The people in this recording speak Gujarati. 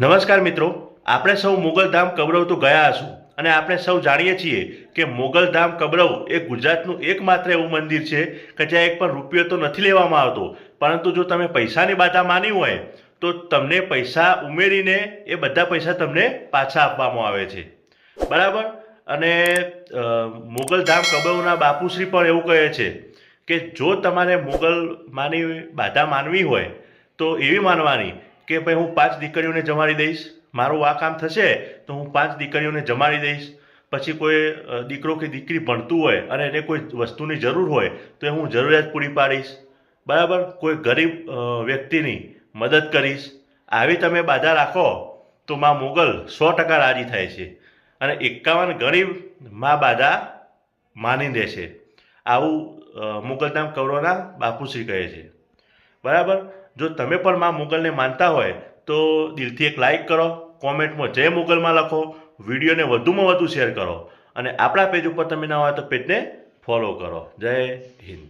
નમસ્કાર મિત્રો, આપણે સૌ મુગલધામ કબરવ તો ગયા હશું અને આપણે સૌ જાણીએ છીએ કે મોગલધામ કબરવ એ ગુજરાતનું એકમાત્ર એવું મંદિર છે કે જ્યાં એક પણ રૂપિયો તો નથી લેવામાં આવતો. પરંતુ જો તમે પૈસાની બાધા માની હોય, તો તમને પૈસા ઉમેરીને એ બધા પૈસા તમને પાછા આપવામાં આવે છે. બરાબર? અને મોગલધામ કબરવના બાપુશ્રી પણ એવું કહે છે કે જો તમારે મોગલ માની બાધા માનવી હોય, તો એવી માનવાની કે ભાઈ હું પાંચ દીકરીઓને જમાડી દઈશ, મારું આ કામ થશે તો હું પાંચ દીકરીઓને જમાડી દઈશ. પછી કોઈ દીકરો કે દીકરી ભણતું હોય અને એને કોઈ વસ્તુની જરૂર હોય તો એ હું જરૂરિયાત પૂરી પાડીશ. બરાબર? કોઈ ગરીબ વ્યક્તિની મદદ કરીશ. આવી તમે બાધા રાખો તો મા મોગલ સો ટકા રાજી થાય છે. અને એકાવન ગરીબ મા બાધા માની દે છે. આવું મુગલધામ કૌરવના બાપુશ્રી કહે છે. બરાબર? જો તમે પણ માં મુગલને માનતા હોય, તો દિલથી એક લાઇક કરો, કોમેન્ટમાં જય મુગલમાં લખો, વિડીયોને વધુમાં વધુ શેર કરો, અને આપણા પેજ ઉપર તમે ના હોય તો પેજને ફોલો કરો. જય હિન્દ.